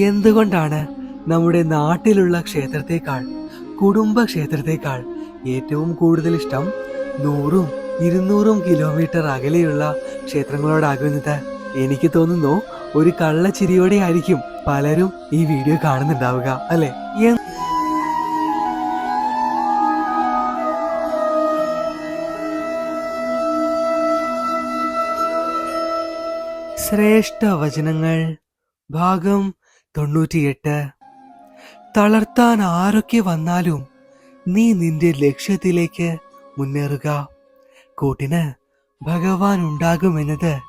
എന്തുകൊണ്ടാണ് നമ്മുടെ നാട്ടിലുള്ള ക്ഷേത്രത്തെക്കാൾ കുടുംബ ക്ഷേത്രത്തെക്കാൾ ഏറ്റവും കൂടുതൽ ഇഷ്ടം നൂറും ഇരുന്നൂറും കിലോമീറ്റർ അകലെയുള്ള ക്ഷേത്രങ്ങളോടാകുന്നത് എനിക്ക് തോന്നുന്നു ഒരു കള്ളച്ചിരിയോടെ ആയിരിക്കും പലരും ഈ വീഡിയോ കാണുന്നുണ്ടാവുക അല്ലെ? ശ്രേഷ്ഠ വചനങ്ങൾ ഭാഗം തൊണ്ണൂറ്റിയെട്ട്. തളർത്താൻ ആരൊക്കെ വന്നാലും നീ നിന്റെ ലക്ഷ്യത്തിലേക്ക് മുന്നേറുക. കൂട്ടിന് ഭഗവാൻ ഉണ്ടാകുമെന്നത്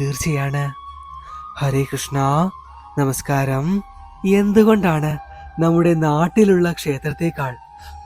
തീർച്ചയാണ്. ഹരേ കൃഷ്ണ നമസ്കാരം. എന്തുകൊണ്ടാണ് നമ്മുടെ നാട്ടിലുള്ള ക്ഷേത്രത്തെക്കാൾ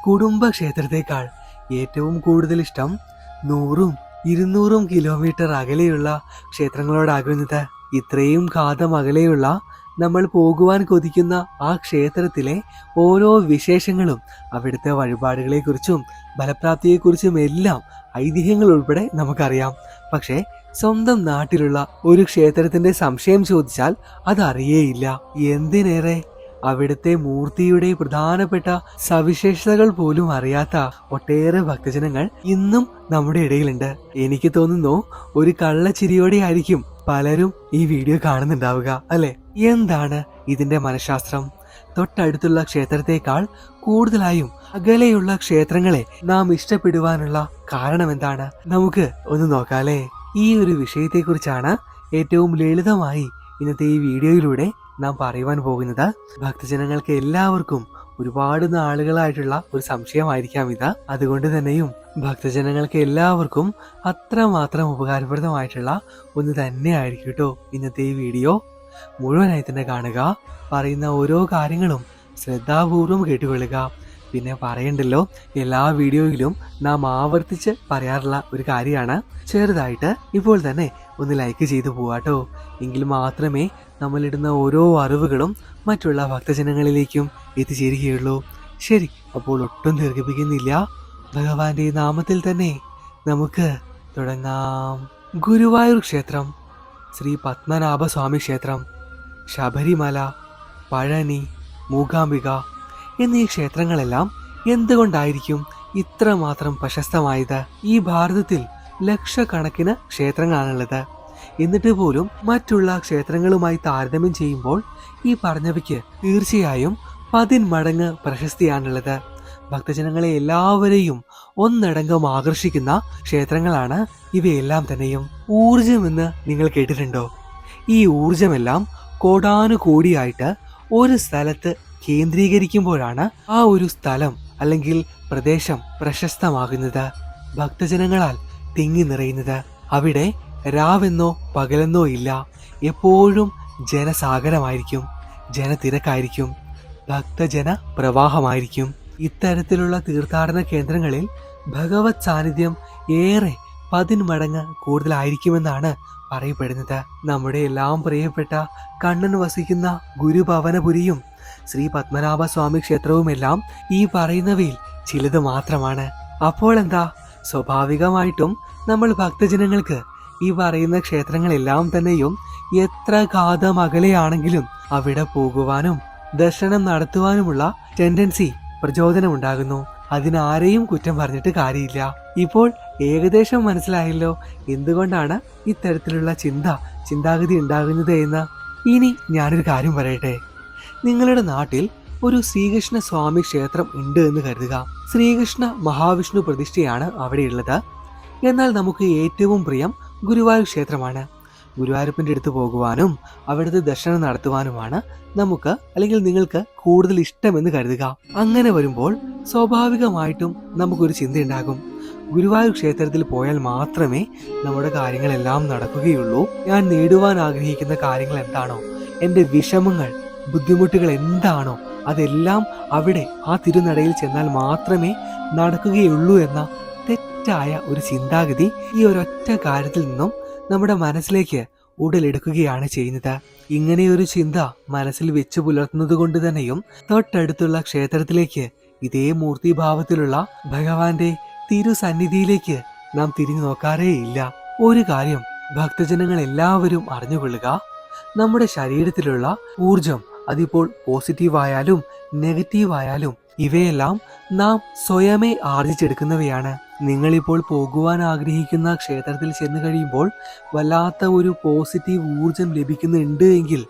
കുടുംബ ക്ഷേത്രത്തെക്കാൾ ഏറ്റവും കൂടുതൽ ഇഷ്ടം നൂറും ഇരുന്നൂറും കിലോമീറ്റർ അകലെയുള്ള ക്ഷേത്രങ്ങളോടാകുന്നത്? ഇത്രയും ഘാതം അകലെയുള്ള നമ്മൾ പോകുവാൻ കൊതിക്കുന്ന ആ ക്ഷേത്രത്തിലെ ഓരോ വിശേഷങ്ങളും അവിടുത്തെ വഴിപാടുകളെക്കുറിച്ചും ഫലപ്രാപ്തിയെക്കുറിച്ചും എല്ലാം ഐതിഹ്യങ്ങൾ ഉൾപ്പെടെ നമുക്കറിയാം. പക്ഷേ സ്വന്തം നാട്ടിലുള്ള ഒരു ക്ഷേത്രത്തിന്റെ സംശയം ചോദിച്ചാൽ അതറിയേയില്ല. എന്തിനേറെ? അവിടുത്തെ മൂർത്തിയുടെ പ്രധാനപ്പെട്ട സവിശേഷതകൾ പോലും അറിയാത്ത ഒട്ടേറെ ഭക്തജനങ്ങൾ ഇന്നും നമ്മുടെ ഇടയിലുണ്ട്. എനിക്ക് തോന്നുന്നു ഒരു കള്ളച്ചിരിയോടെ ആയിരിക്കും പലരും ഈ വീഡിയോ കാണുന്നുണ്ടാവുക അല്ലെ? എന്താണ് ഇതിന്റെ മനഃശാസ്ത്രം? തൊട്ടടുത്തുള്ള ക്ഷേത്രത്തെക്കാൾ കൂടുതലായും അകലെയുള്ള ക്ഷേത്രങ്ങളെ നാം ഇഷ്ടപ്പെടുവാനുള്ള കാരണം എന്താണ് നമുക്ക് ഒന്ന് നോക്കാലേ. ഈ ഒരു വിഷയത്തെക്കുറിച്ചാണ് ഏറ്റവും ലളിതമായി ഇന്നത്തെ ഈ വീഡിയോയിലൂടെ നാം പറയുവാൻ പോകുന്നത്. ഭക്തജനങ്ങൾക്ക് എല്ലാവർക്കും ഒരുപാട് നാളുകളായിട്ടുള്ള ഒരു സംശയമായിരിക്കാം ഇത്. അതുകൊണ്ട് തന്നെയും ഭക്തജനങ്ങൾക്ക് എല്ലാവർക്കും അത്രമാത്രം ഉപകാരപ്രദമായിട്ടുള്ള ഒന്ന് തന്നെ ആയിരിക്കും കേട്ടോ ഇന്നത്തെ ഈ വീഡിയോ. മുഴുവനായി തന്നെ കാണുക. പറയുന്ന ഓരോ കാര്യങ്ങളും ശ്രദ്ധാപൂർവം കേട്ടുകൊള്ളുക. പിന്നെ പറയണ്ടല്ലോ എല്ലാ വീഡിയോയിലും നാം ആവർത്തിച്ച് പറയാറുള്ള ഒരു കാര്യമാണ്. ചെറുതായിട്ട് ഇപ്പോൾ തന്നെ ഒന്ന് ലൈക്ക് ചെയ്തു പോവാട്ടോ എങ്കിൽ മാത്രമേ നമ്മളിടുന്ന ഓരോ അറിവുകളും മറ്റുള്ള ഭക്തജനങ്ങളിലേക്കും എത്തിച്ചേരുകയുള്ളൂ. ശരി അപ്പോൾ ഒട്ടും ദീർഘിപ്പിക്കുന്നില്ല. ഭഗവാന്റെ നാമത്തിൽ തന്നെ നമുക്ക് തുടങ്ങാം. ഗുരുവായൂർ ക്ഷേത്രം. ശ്രീ പത്മനാഭസ്വാമി ക്ഷേത്രം ശബരിമല പഴനി മൂകാംബിക എന്നീ ക്ഷേത്രങ്ങളെല്ലാം എന്തുകൊണ്ടായിരിക്കും ഇത്രമാത്രം പ്രശസ്തമായത്? ഈ ഭാരതത്തിൽ ലക്ഷക്കണക്കിന് ക്ഷേത്രങ്ങളാണുള്ളത്. എന്നിട്ട് പോലും മറ്റുള്ള ക്ഷേത്രങ്ങളുമായി താരതമ്യം ചെയ്യുമ്പോൾ ഈ പറഞ്ഞവയ്ക്ക് തീർച്ചയായും പതിന്മടങ്ങ് പ്രശസ്തിയാണുള്ളത്. ഭക്തജനങ്ങളെ എല്ലാവരെയും ഒന്നടങ്കം ആകർഷിക്കുന്ന ക്ഷേത്രങ്ങളാണ് ഇവയെല്ലാം തന്നെയും. ഊർജമെന്ന് നിങ്ങൾ കേട്ടിട്ടുണ്ടോ? ഈ ഊർജമെല്ലാം കോടാനുകോടിയായിട്ട് ഒരു സ്ഥലത്ത് കേന്ദ്രീകരിക്കുമ്പോഴാണ് ആ ഒരു സ്ഥലം അല്ലെങ്കിൽ പ്രദേശം പ്രശസ്തമാകുന്നത്. ഭക്തജനങ്ങളാൽ തിങ്ങി നിറയുന്നത്. അവിടെ രാവെന്നോ പകലെന്നോ ഇല്ല. എപ്പോഴും ജനസാഗരമായിരിക്കും. ജനതിരക്കായിരിക്കും ഭക്തജന പ്രവാഹമായിരിക്കും ഇത്തരത്തിലുള്ള തീർത്ഥാടന കേന്ദ്രങ്ങളിൽ ഭഗവത് സാന്നിധ്യം ഏറെ പതിന്മടങ്ങ് കൂടുതലായിരിക്കുമെന്നാണ് പറയപ്പെടുന്നത്. നമ്മുടെ എല്ലാം പ്രിയപ്പെട്ട കണ്ണൻ വസിക്കുന്ന ഗുരുഭവനപുരിയും ശ്രീ പത്മനാഭ സ്വാമി ക്ഷേത്രവുമെല്ലാം ഈ പറയുന്നവയിൽ ചിലത് മാത്രമാണ്. അപ്പോൾ എന്താ? സ്വാഭാവികമായിട്ടും നമ്മൾ ഭക്തജനങ്ങൾക്ക് ഈ പറയുന്ന ക്ഷേത്രങ്ങളെല്ലാം തന്നെയും എത്ര കാതമകലെയാണെങ്കിലും അവിടെ പോകുവാനും ദർശനം നടത്തുവാനുമുള്ള ടെൻഡൻസി പ്രചോദനമുണ്ടാകുന്നു. അതിനാരെയും കുറ്റം പറഞ്ഞിട്ട് കാര്യമില്ല. ഇപ്പോൾ ഏകദേശം മനസ്സിലായല്ലോ എന്തുകൊണ്ടാണ് ഇത്തരത്തിലുള്ള ചിന്ത ചിന്താഗതി ഉണ്ടാകുന്നത് എന്ന്. ഇനി ഞാനൊരു കാര്യം പറയട്ടെ. നിങ്ങളുടെ നാട്ടിൽ ഒരു ശ്രീകൃഷ്ണ സ്വാമി ക്ഷേത്രം ഉണ്ട് എന്ന് കരുതുക. ശ്രീകൃഷ്ണ മഹാവിഷ്ണു പ്രതിഷ്ഠയാണ് അവിടെയുള്ളത്. എന്നാൽ നമുക്ക് ഏറ്റവും പ്രിയം ഗുരുവായൂർ ക്ഷേത്രമാണ്. ഗുരുവായൂരപ്പന്റെ അടുത്ത് പോകുവാനും അവിടുത്തെ ദർശനം നടത്തുവാനുമാണ് നമുക്ക് അല്ലെങ്കിൽ നിങ്ങൾക്ക് കൂടുതൽ ഇഷ്ടമെന്ന് കരുതുക. അങ്ങനെ വരുമ്പോൾ സ്വാഭാവികമായിട്ടും നമുക്കൊരു ചിന്തയുണ്ടാകും. ഗുരുവായൂർ ക്ഷേത്രത്തിൽ പോയാൽ മാത്രമേ നമ്മുടെ കാര്യങ്ങളെല്ലാം നടക്കുകയുള്ളൂ. ഞാൻ നേടുവാൻ ആഗ്രഹിക്കുന്ന കാര്യങ്ങൾ എന്താണോ എന്റെ വിഷമങ്ങൾ ബുദ്ധിമുട്ടുകൾ എന്താണോ അതെല്ലാം അവിടെ ആ തിരുനടയിൽ ചെന്നാൽ മാത്രമേ നടക്കുകയുള്ളൂ എന്ന തെറ്റായ ഒരു ചിന്താഗതി ഈ ഒരൊറ്റ കാര്യത്തിൽ നിന്നും നമ്മുടെ മനസ്സിലേക്ക് ഉടലെടുക്കുകയാണ് ചെയ്യുന്നത്. ഇങ്ങനെയൊരു ചിന്ത മനസ്സിൽ വെച്ചു പുലർത്തുന്നത് കൊണ്ട് തന്നെയും തൊട്ടടുത്തുള്ള ക്ഷേത്രത്തിലേക്ക് ഇതേ മൂർത്തിഭാവത്തിലുള്ള ഭഗവാന്റെ തിരുസന്നിധിയിലേക്ക് നാം തിരിഞ്ഞു നോക്കാറേയില്ല. ഒരു കാര്യം ഭക്തജനങ്ങൾ എല്ലാവരും അറിഞ്ഞുകൊള്ളുക. നമ്മുടെ ശരീരത്തിലുള്ള ഊർജം അതിപ്പോൾ പോസിറ്റീവായാലും നെഗറ്റീവായാലും ഇവയെല്ലാം നാം സ്വയമേ ആർജിച്ചെടുക്കുന്നവയാണ്. നിങ്ങളിപ്പോൾ പോകുവാൻ ആഗ്രഹിക്കുന്ന ക്ഷേത്രത്തിൽ ചെന്ന് കഴിയുമ്പോൾ വല്ലാത്ത ഒരു പോസിറ്റീവ് ഊർജം ലഭിക്കുന്നുണ്ട് എങ്കിൽ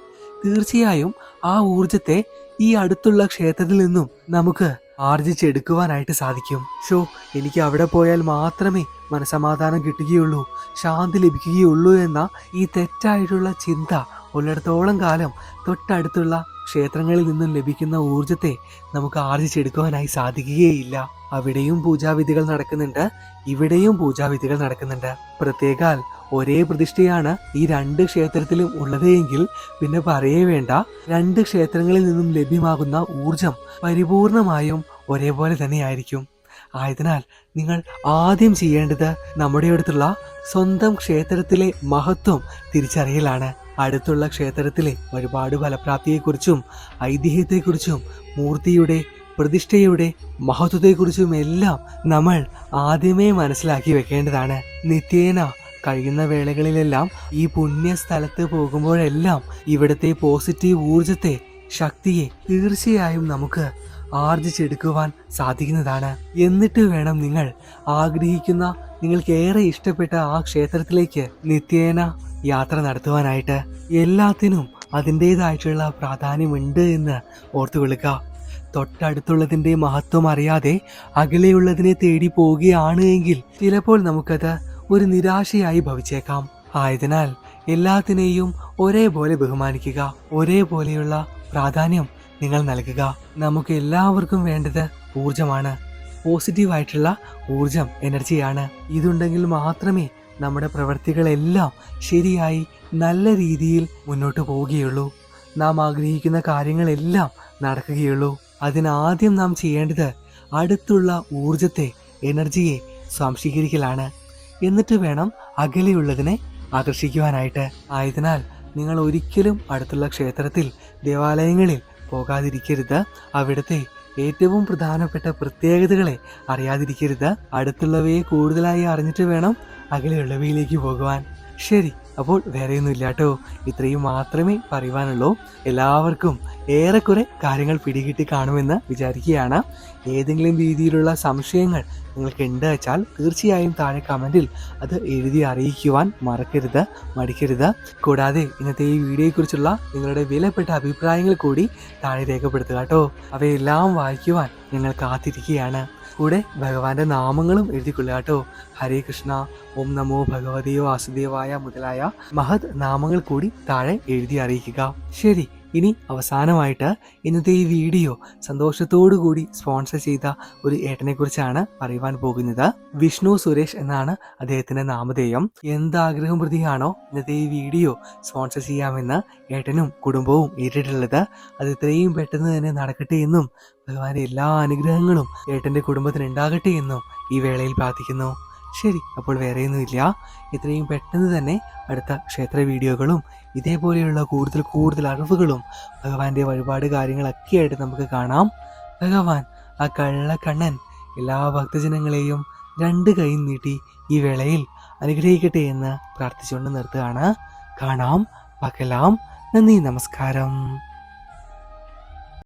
തീർച്ചയായും ആ ഊർജത്തെ ഈ അടുത്തുള്ള ക്ഷേത്രത്തിൽ നിന്നും നമുക്ക് ആർജിച്ചെടുക്കുവാനായിട്ട് സാധിക്കും. ഷോ എനിക്ക് അവിടെ പോയാൽ മാത്രമേ മനസമാധാനം കിട്ടുകയുള്ളൂ ശാന്തി ലഭിക്കുകയുള്ളൂ എന്ന ഈ തെറ്റായിട്ടുള്ള ചിന്ത ഉള്ളിടത്തോളം കാലം തൊട്ടടുത്തുള്ള ക്ഷേത്രങ്ങളിൽ നിന്നും ലഭിക്കുന്ന ഊർജത്തെ നമുക്ക് ആർജിച്ചെടുക്കുവാനായി സാധിക്കുകയില്ല. അവിടെയും പൂജാവിധികൾ നടക്കുന്നുണ്ട് ഇവിടെയും പൂജാവിധികൾ നടക്കുന്നുണ്ട്. പ്രത്യേകാൽ ഒരേ പ്രതിഷ്ഠയാണ് ഈ രണ്ട് ക്ഷേത്രത്തിലും ഉള്ളതെങ്കിൽ പിന്നെ പറയേ വേണ്ട രണ്ട് ക്ഷേത്രങ്ങളിൽ നിന്നും ലഭ്യമാകുന്ന ഊർജം പരിപൂർണമായും ഒരേപോലെ തന്നെയായിരിക്കും. ആയതിനാൽ നിങ്ങൾ ആദ്യം ചെയ്യേണ്ടത് നമ്മുടെ അടുത്തുള്ള സ്വന്തം ക്ഷേത്രത്തിലെ മഹത്വം തിരിച്ചറിയലാണ്. അടുത്തുള്ള ക്ഷേത്രത്തിലെ ഒരുപാട് ഫലപ്രാപ്തിയെക്കുറിച്ചും ഐതിഹ്യത്തെക്കുറിച്ചും മൂർത്തിയുടെ പ്രതിഷ്ഠയുടെ മഹത്വത്തെക്കുറിച്ചും എല്ലാം നമ്മൾ ആദ്യമേ മനസ്സിലാക്കി വെക്കേണ്ടതാണ്. നിത്യേന കഴിയുന്ന വേളകളിലെല്ലാം ഈ പുണ്യ സ്ഥലത്ത് പോകുമ്പോഴെല്ലാം ഇവിടുത്തെ പോസിറ്റീവ് ഊർജത്തെ ശക്തിയെ തീർച്ചയായും നമുക്ക് ആർജിച്ചെടുക്കുവാൻ സാധിക്കുന്നതാണ്. എന്നിട്ട് വേണം നിങ്ങൾ ആഗ്രഹിക്കുന്ന നിങ്ങൾക്ക് ഏറെ ഇഷ്ടപ്പെട്ട ആ ക്ഷേത്രത്തിലേക്ക് നിത്യേന യാത്ര നടത്തുവാനായിട്ട്. എല്ലാത്തിനും അതിന്റെതായിട്ടുള്ള പ്രാധാന്യമുണ്ട് എന്ന് ഓർത്തുകൊള്ളുക. തൊട്ടടുത്തുള്ളതിന്റെ മഹത്വം അറിയാതെ അകലെയുള്ളതിനെ തേടി പോവുകയാണ് എങ്കിൽ ചിലപ്പോൾ നമുക്കത് ഒരു നിരാശയായി ഭവിച്ചേക്കാം. ആയതിനാൽ എല്ലാത്തിനെയും ഒരേപോലെ ബഹുമാനിക്കുക ഒരേപോലെയുള്ള പ്രാധാന്യം നിങ്ങൾ നൽകുക. നമുക്ക് എല്ലാവർക്കും വേണ്ടത് ഊർജമാണ് പോസിറ്റീവ് ആയിട്ടുള്ള ഊർജം എനർജിയാണ്. ഇതുണ്ടെങ്കിൽ മാത്രമേ നമ്മുടെ പ്രവൃത്തികളെല്ലാം ശരിയായി നല്ല രീതിയിൽ മുന്നോട്ട് പോവുകയുള്ളൂ. നാം ആഗ്രഹിക്കുന്ന കാര്യങ്ങളെല്ലാം നടക്കുകയുള്ളൂ. അതിനാദ്യം നാം ചെയ്യേണ്ടത് അടുത്തുള്ള ഊർജത്തെ എനർജിയെ സ്വാംശീകരിക്കലാണ്. എന്നിട്ട് വേണം അകലെയുള്ളതിനെ ആകർഷിക്കുവാനായിട്ട്. ആയതിനാൽ നിങ്ങൾ ഒരിക്കലും അടുത്തുള്ള ക്ഷേത്രത്തിൽ ദേവാലയങ്ങളിൽ പോകാതിരിക്കരുത്. അവിടുത്തെ ഏറ്റവും പ്രധാനപ്പെട്ട പ്രത്യേകതകളെ അറിയാതിരിക്കരുത്. അടുത്തുള്ളവയെ കൂടുതലായി അറിഞ്ഞിട്ട് വേണം അകലെയുള്ളവയിലേക്ക് പോകുവാൻ. ശരി അപ്പോൾ വേറെയൊന്നുമില്ല കേട്ടോ. ഇത്രയും മാത്രമേ പറയുവാനുള്ളൂ. എല്ലാവർക്കും ഏറെക്കുറെ കാര്യങ്ങൾ പിടികിട്ടി കാണുമെന്ന് വിചാരിക്കുകയാണ്. ഏതെങ്കിലും രീതിയിലുള്ള സംശയങ്ങൾ നിങ്ങൾക്ക് ഉണ്ട് വെച്ചാൽ തീർച്ചയായും താഴെ കമന്റിൽ അത് എഴുതി അറിയിക്കുവാൻ മറക്കരുത് മടിക്കരുത്. കൂടാതെ ഇന്നത്തെ ഈ വീഡിയോയെക്കുറിച്ചുള്ള നിങ്ങളുടെ വിലപ്പെട്ട അഭിപ്രായങ്ങൾ കൂടി താഴെ രേഖപ്പെടുത്തുക കേട്ടോ. അവയെല്ലാം വായിക്കുവാൻ ഞങ്ങൾ കാത്തിരിക്കുകയാണ്. കൂടെ ഭഗവാന്റെ നാമങ്ങളും എഴുതിക്കൊള്ളുക കേട്ടോ. ഹരേ കൃഷ്ണ ഓം നമോ ഭഗവതിയോ വാസുദേവായ മുതലായ മഹത് നാമങ്ങൾ കൂടി താഴെ എഴുതി അറിയിക്കുക. ശരി. ഇനി അവസാനമായിട്ട് ഇന്നത്തെ ഈ വീഡിയോ സന്തോഷത്തോടു കൂടി സ്പോൺസർ ചെയ്ത ഒരു ഏട്ടനെ കുറിച്ചാണ് പറയുവാൻ പോകുന്നത്. വിഷ്ണു സുരേഷ് എന്നാണ് അദ്ദേഹത്തിന്റെ നാമധേയം. എന്താഗ്രഹം പ്രതിയാണോ ഇന്നത്തെ ഈ വീഡിയോ സ്പോൺസർ ചെയ്യാമെന്ന് ഏട്ടനും കുടുംബവും ഏറ്റിട്ടുള്ളത്. അത് ഇത്രയും പെട്ടെന്ന് തന്നെ നടക്കട്ടെ എന്നും ഭഗവാന്റെ എല്ലാ അനുഗ്രഹങ്ങളും ഏട്ടന്റെ കുടുംബത്തിന് ഉണ്ടാകട്ടെ എന്നും ഈ വേളയിൽ പ്രാർത്ഥിക്കുന്നു. ശരി അപ്പോൾ വേറെയൊന്നുമില്ല. ഇത്രയും പെട്ടെന്ന് തന്നെ അടുത്ത ക്ഷേത്ര വീഡിയോകളും ഇതേപോലെയുള്ള കൂടുതൽ കൂടുതൽ അറിവുകളും ഭഗവാന്റെ വഴിപാട് കാര്യങ്ങളൊക്കെ ആയിട്ട് നമുക്ക് കാണാം. ഭഗവാൻ ആ കള്ളക്കണ്ണൻ എല്ലാ ഭക്തജനങ്ങളെയും രണ്ട് കൈ നീട്ടി ഈ വേളയിൽ അനുഗ്രഹിക്കട്ടെ എന്ന് പ്രാർത്ഥിച്ചുകൊണ്ട് നിർത്തുകയാണ്. കാണാം പകലാം. നന്ദി നമസ്കാരം.